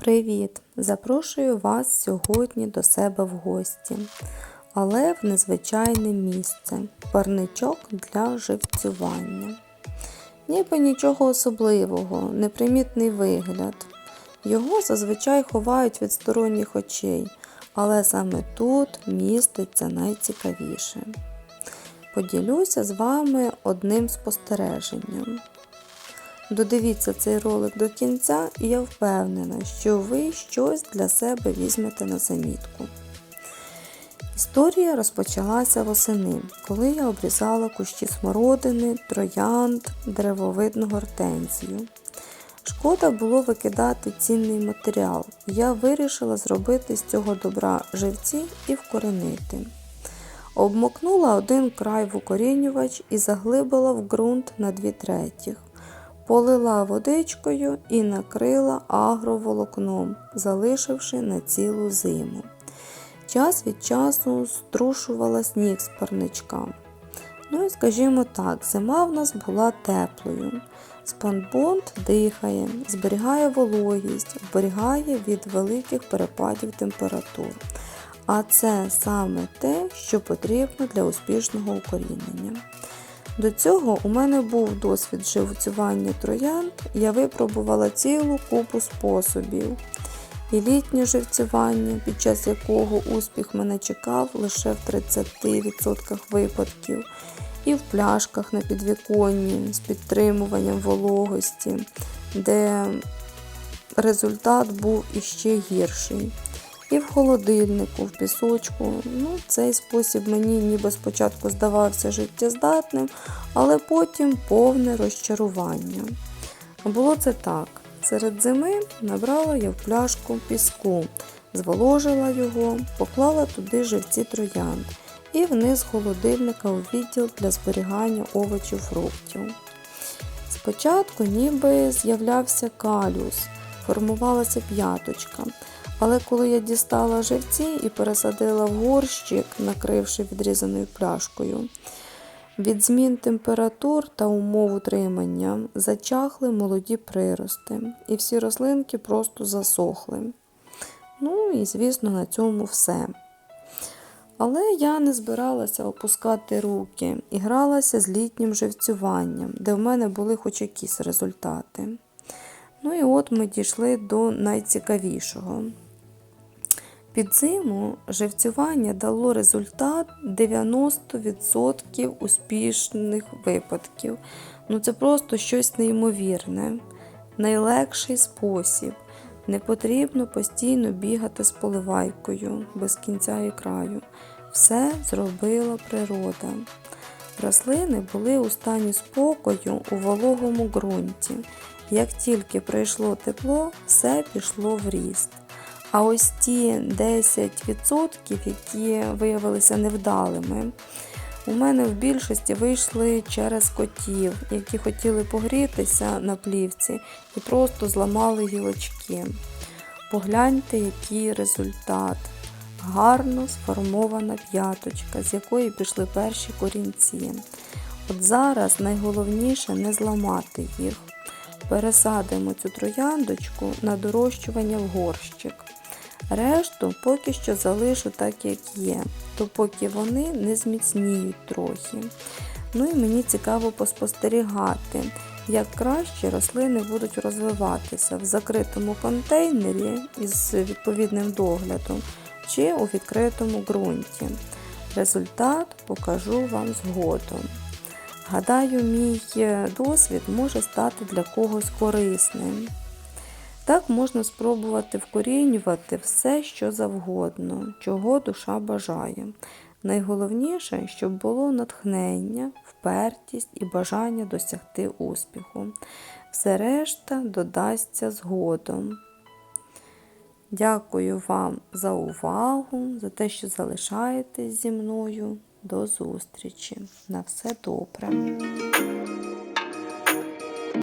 Привіт! Запрошую вас сьогодні до себе в гості, але в незвичайне місце парничок для живцювання. Ніби нічого особливого, непримітний вигляд. Його зазвичай ховають від сторонніх очей, але саме тут міститься найцікавіше. Поділюся з вами одним спостереженням. Додивіться цей ролик до кінця, і я впевнена, що ви щось для себе візьмете на замітку. Історія розпочалася восени, коли я обрізала кущі смородини, троянд, деревовидну гортензію. Шкода було викидати цінний матеріал, я вирішила зробити з цього добра живці і вкоренити. Обмокнула один край в укорінювач і заглибила в ґрунт на дві третіх. Полила водичкою і накрила агроволокном, залишивши на цілу зиму. Час від часу струшувала сніг з парничка. Ну і скажімо так, зима в нас була теплою. Спанбонд дихає, зберігає вологість, вберігає від великих перепадів температур. А це саме те, що потрібно для успішного укорінення. До цього у мене був досвід живцювання троянд, я випробувала цілу купу способів. І літнє живцювання, під час якого успіх мене чекав лише в 30% випадків, і в пляшках на підвіконні з підтримуванням вологості, де результат був іще гірший. І в холодильнику, в пісочку. Ну, Цей спосіб мені ніби спочатку здавався життєздатним, але потім повне розчарування. Було це так. Серед зими набрала я в пляшку піску, зволожила його, поклала туди живці троянд і вниз холодильника у відділ для зберігання овочів фруктів. Спочатку ніби з'являвся калюс, формувалася п'яточка. Але коли я дістала живці і пересадила в горщик, накривши відрізаною пляшкою, від змін температур та умов утримання зачахли молоді прирости, і всі рослинки просто засохли. Ну і, звісно, на цьому все. Але я не збиралася опускати руки і гралася з літнім живцюванням, де в мене були хоч якісь результати. Ну і от ми дійшли до найцікавішого. Під зиму живцювання дало результат 90% успішних випадків. Ну це просто щось неймовірне, найлегший спосіб. Не потрібно постійно бігати з поливайкою без кінця і краю. Все зробила природа. Рослини були у стані спокою у вологому ґрунті. Як тільки прийшло тепло, все пішло в ріст. А ось ті 10%, які виявилися невдалими, у мене в більшості вийшли через котів, які хотіли погрітися на плівці і просто зламали гілочки. Погляньте, який результат. Гарно сформована п'яточка, з якої пішли перші корінці. От зараз найголовніше не зламати їх. Пересадимо цю трояндочку на дорощування в горщик. Решту поки що залишу так, як є, то поки вони не зміцніють трохи. Ну і мені цікаво поспостерігати, як краще рослини будуть розвиватися в закритому контейнері із відповідним доглядом чи у відкритому ґрунті. Результат покажу вам згодом. Гадаю, мій досвід може стати для когось корисним. Так можна спробувати вкорінювати все, що завгодно, чого душа бажає. Найголовніше, щоб було натхнення, впертість і бажання досягти успіху. Все решта додасться згодом. Дякую вам за увагу, за те, що залишаєтесь зі мною. До зустрічі. На все добре.